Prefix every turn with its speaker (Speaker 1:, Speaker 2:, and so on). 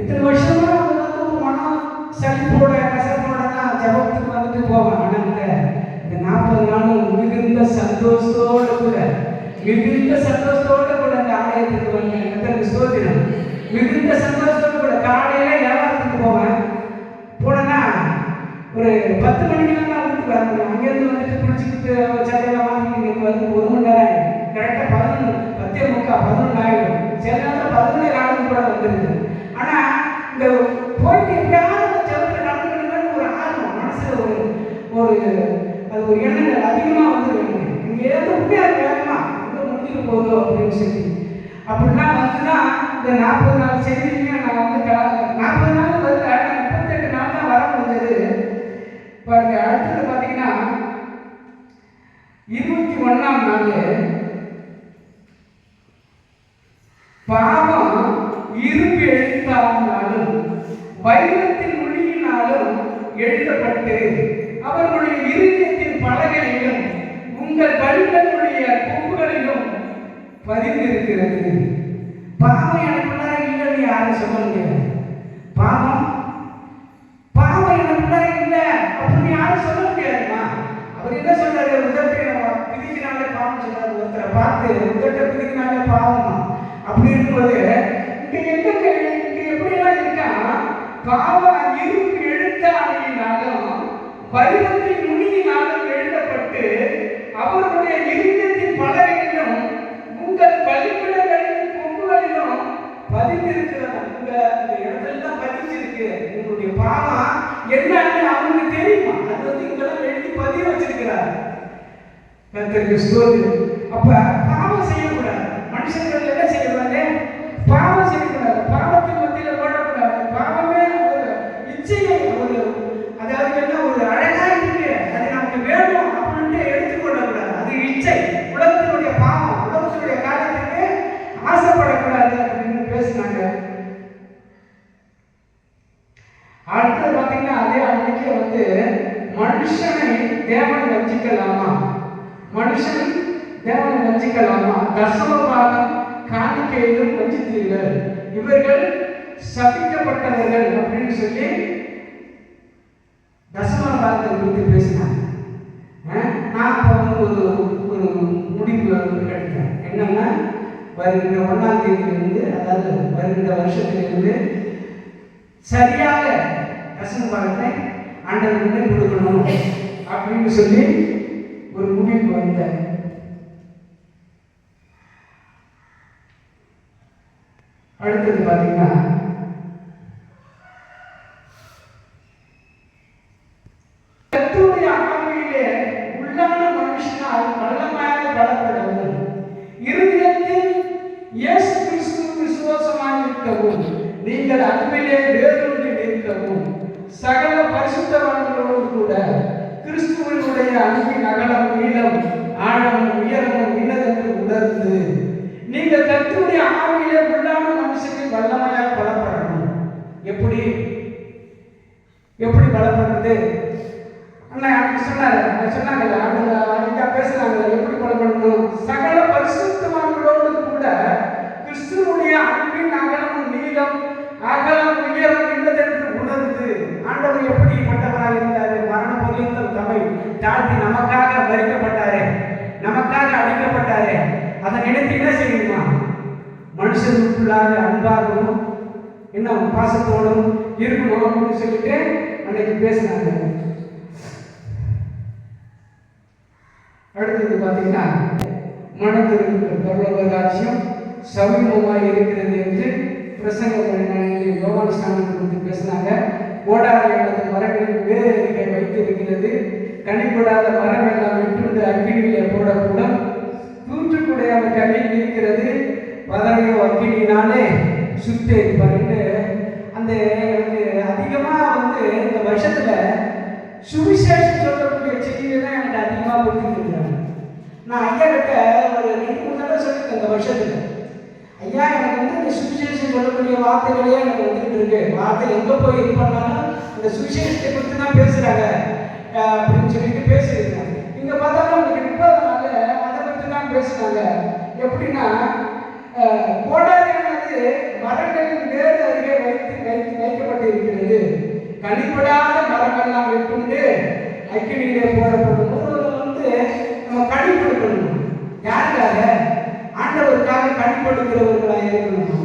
Speaker 1: இத்தனை வருஷமா அது வந்து மனம் சளி போட ரசனோட போடனா ஜபத்துக்கு வந்துட்டு போவேன் ஆனால் இந்த இந்த நாற்பது நாளும் மிகுந்த சந்தோஷத்தோடு கூட மிகுந்த சந்தோஷத்தோடு கூட இந்த ஆலயத்துக்கு வந்து எனக்கு சோதிடம் மிகுந்த சந்தோஷத்தோடு கூட காலையில வியாபாரத்துக்கு போவேன் போனா ஒரு பத்து மணிக்கெல்லாம் நான் வீட்டுக்கு வரணும் அங்கேருந்து வந்துட்டு குளிச்சுக்கிட்டு சட்டையெல்லாம் வாங்கிட்டு வந்து ஒரு மணி நேரம் ஆகிடும் கரெக்டாக பதினொன்று பத்தே முக்கால் பதினொன்று ஆகிடும் சில நேரத்தில் பதினொன்று காலம் கூட வந்துருது ஆனால் அதிகமாக வந்துருக்கீங்க நீங்கள் எதுவுமே அது வேணுமா வந்து முடிஞ்சுட்டு போதும் அப்படின்னு சொல்லி அப்படிலாம் வந்துதான் இந்த நாற்பது நாள் செய்தியிலையும் நான் வந்து நாற்பது நாள் வந்து முப்பத்தெட்டு நாள் தான் வர முடிஞ்சது பாருங்க அடுத்தது பார்த்தீங்கன்னா இருபத்தி ஒன்றாம் நாள் பாவம் இருப்பு எழுத்தாலும் வைரத்தின் மொழியினாலும் எழுதப்பட்டு அவர்களுடைய இறுதியை பலகையிலும் உங்கள் பல்களுடைய கொம்புகளிலும் பதிந்திருக்கிறது பாவம் எனக்குள்ளார இல்லைன்னு யாரும் சொல்ல முடியாது பாவம் பாவம் எனக்குள்ளார இல்லை அப்படின்னு யாரும் சொல்ல முடியாதுமா அவர் என்ன சொல்றாரு உதட்டை பிதிக்கினாலே பாவம் சொல்றாரு ஒருத்தரை பார்த்து உதட்டை பிதிக்கினாலே பாவம் அப்படி இருக்கும்போது இங்க எங்க இங்க எப்படிலாம் இருக்கா பாவம் இருக்கு எழுத்தாளினாலும் வைரத்தின் பதிந்திருக்கிறது இந்த இந்த இடத்துல தான் பதிஞ்சிருக்கு உங்களுடைய என்னன்னு அவங்களுக்கு தெரியுமா அது வந்து இங்கெல்லாம் எழுதி பதிய வச்சிருக்கிறார் அப்ப பாவம் செய்யக்கூடாது மனுஷங்கள் என்ன செய்யறாங்க பாவம் செய்யக்கூடாது பாவம் அடுத்தது பார்த்தீங்கன்னா அதே அன்னைக்கு வந்து மனுஷனை தேவன் வஞ்சிக்கலாமா மனுஷன் தேவனை வஞ்சிக்கலாமா தசம பாகம் காணிக்கையிலும் வஞ்சித்தீர்கள் இவர்கள் சபிக்கப்பட்டவர்கள் அப்படின்னு சொல்லி தசம பாகத்தை குறித்து பேசினாங்க நான் இப்போ ஒரு ஒரு முடிவு எடுத்தேன் என்னன்னா வருகின்ற ஒன்றாம் தேதியிலிருந்து அதாவது வருகின்ற வருஷத்திலிருந்து சரியாக தரிசன பாகத்தை ஆண்டவர்கிட்ட கொடுக்கணும் அப்படின்னு சொல்லி ஒரு முடிவுக்கு வந்தேன் அடுத்தது பார்த்தீங்கன்னா கத்துடைய ஆவியிலே உள்ளான மனுஷனின் வல்லமையாக பலப்படணும் எப்படி எப்படி பலப்படுறது அண்ணா சொன்னாரு சொன்னாங்கல்ல அவங்க அவங்க பேசுறாங்கல்ல எப்படி பலப்படணும் சகல பரிசுத்தவான்களோடு கூட கிறிஸ்துவனுடைய அன்பின் அகலம் நீளம் அகலம் உயரம் இல்லதென்று உணர்ந்து ஆண்டவர் எப்படி எப்படிப்பட்டவராக இருந்தாரு மரண பொருளித்த தமை தாழ்த்தி நமக்காக வரிக்கப்பட்டாரே நமக்காக அடிக்கப்பட்டாரே அதை நினைத்து என்ன செய்யணுமா மனுஷனுக்குள்ளாக அன்பாகவும் என்ன பாசத்தோடும் இருக்கணும் அப்படின்னு சொல்லிட்டு அன்னைக்கு பேசினாங்க அடுத்தது பார்த்தீங்கன்னா மனத்திற்கு பரலோக ராஜ்யம் சௌரியமாக இருக்கிறது என்று பிரசங்க யோகானுஷ்டானம் குறித்து பேசினாங்க ஓடாத இடத்தில் வரவில்லை வக்கீலி நானே சுத்தேன் பண்ணிட்டு அந்த எனக்கு அதிகமாக வந்து இந்த வருஷத்தில் சுவிசேஷம் சொல்லக்கூடிய தான் எனக்கு அதிகமாக கொடுத்துருக்குறாங்க நான் ஐயா கிட்ட ஒரு ரெண்டு மூணு தடவை சொல்லியிருக்கேன் இந்த வருஷத்தில் ஐயா எனக்கு வந்து இந்த சுவிசேஷம் சொல்லக்கூடிய வார்த்தைகளே எனக்கு வந்துட்டு இருக்கு வார்த்தை எங்கே போய் இது பண்ணாலும் இந்த சுவிசேஷத்தை குறித்து தான் பேசுகிறாங்க அப்படின்னு சொல்லிட்டு பேசியிருக்காங்க இங்கே பார்த்தாலும் அவங்க விற்பதனால அதை பற்றி தான் பேசுகிறாங்க எப்படின்னா கோடாரியானது மரங்களின் வேறு அருகே வைத்து வைத்து வைக்கப்பட்டிருக்கிறது கடிப்படாத மரங்கள்லாம் வெட்டுண்டு ஐக்கியநிலை போடப்படும் வந்து நம்ம கடிப்படுத்தணும் யாருக்காக ஆண்டவருக்காக கடிப்படுகிறவர்களாக இருக்கணும்